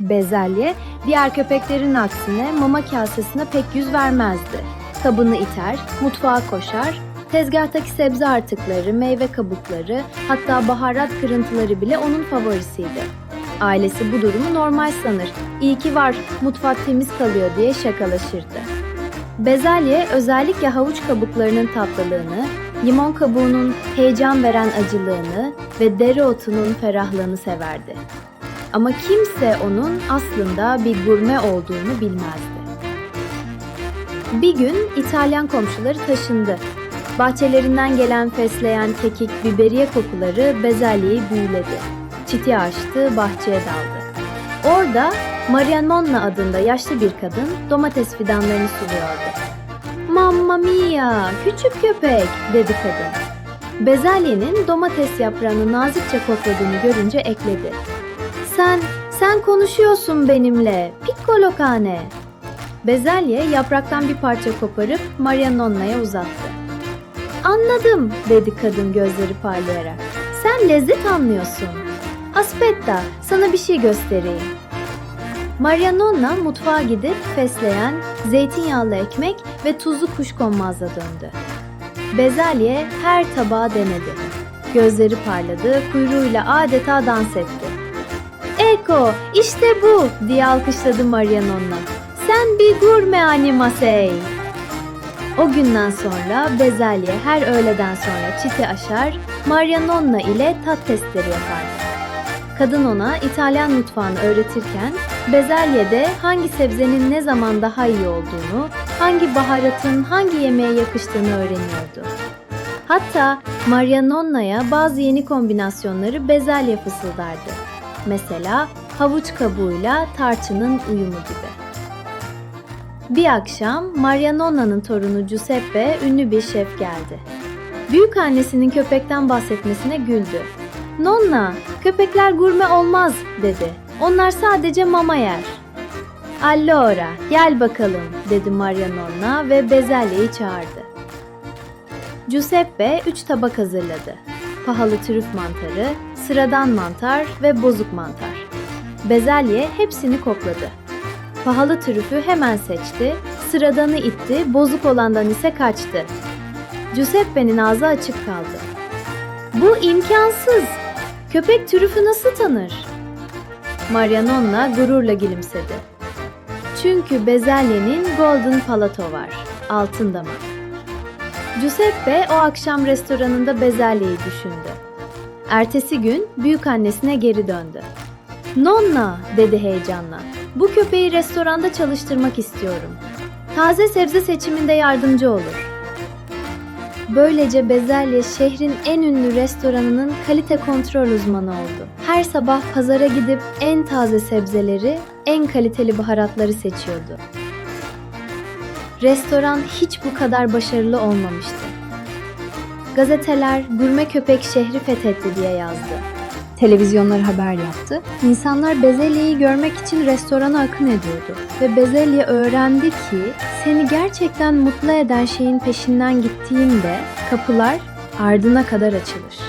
Bezelye, diğer köpeklerin aksine mama kasesine pek yüz vermezdi. Kabını iter, mutfağa koşar, tezgahtaki sebze artıkları, meyve kabukları, hatta baharat kırıntıları bile onun favorisiydi. Ailesi bu durumu normal sanır. İyi ki var, mutfak temiz kalıyor diye şakalaşırdı. Bezelye özellikle havuç kabuklarının tatlılığını, limon kabuğunun heyecan veren acılığını ve dereotunun ferahlığını severdi. Ama kimse onun aslında bir gurme olduğunu bilmezdi. Bir gün İtalyan komşuları taşındı. Bahçelerinden gelen fesleğen, kekik, biberiye kokuları bezelyeyi büyüledi. Çiti açtı, bahçeye daldı. Orada Marianonna adında yaşlı bir kadın domates fidanlarını suluyordu. Mamma mia, küçük köpek, dedi kadın. Bezelyenin domates yaprağını nazikçe kokladığını görünce ekledi. Sen, sen konuşuyorsun benimle, piccolo cane. Bezelye yapraktan bir parça koparıp Marianonna'ya uzattı. Anladım, dedi kadın gözleri parlayarak. Sen lezzet anlıyorsun. Aspetta, sana bir şey göstereyim. Marianonna mutfağa gidip fesleğen, zeytinyağlı ekmek ve tuzlu kuşkonmazla döndü. Bezelye her tabağı denedi. Gözleri parladı, kuyruğuyla adeta dans etti. Eko, işte bu diye alkışladı Marianonna. Sen bir gurme animasey. O günden sonra Bezelye her öğleden sonra çiti aşar, Marianonna ile tat testleri yapardı. Kadın ona İtalyan mutfağını öğretirken Bezelye de hangi sebzenin ne zaman daha iyi olduğunu, hangi baharatın hangi yemeğe yakıştığını öğreniyordu. Hatta Marianonna'ya bazı yeni kombinasyonları bezelye fısıldardı. Mesela havuç kabuğuyla tarçının uyumu gibi. Bir akşam Marianonna'nın torunu Giuseppe ünlü bir şef geldi. Büyük annesinin köpekten bahsetmesine güldü. Nonna, köpekler gurme olmaz dedi. Onlar sadece mama yer. Allora, gel bakalım dedi Marianonna ve bezelyeyi çağırdı. Giuseppe üç tabak hazırladı. Pahalı trüf mantarı, sıradan mantar ve bozuk mantar. Bezelye hepsini kokladı. Pahalı trüfü hemen seçti, sıradanı itti, bozuk olandan ise kaçtı. Giuseppe'nin ağzı açık kaldı. Bu imkansız. Köpek trüfü nasıl tanır? Marianonna gururla gülümsedi. Çünkü bezelyenin golden palato var, altın damak. Giuseppe o akşam restoranında bezelyeyi düşündü. Ertesi gün büyük annesine geri döndü. Nonna dedi heyecanla. Bu köpeği restoranda çalıştırmak istiyorum. Taze sebze seçiminde yardımcı olur. Böylece Bezelye şehrin en ünlü restoranının kalite kontrol uzmanı oldu. Her sabah pazara gidip en taze sebzeleri, en kaliteli baharatları seçiyordu. Restoran hiç bu kadar başarılı olmamıştı. Gazeteler gurme köpek şehri fethetti diye yazdı. Televizyonlar haber yaptı. İnsanlar bezelyeyi görmek için restorana akın ediyordu. Ve bezelye öğrendi ki seni gerçekten mutlu eden şeyin peşinden gittiğinde kapılar ardına kadar açılır.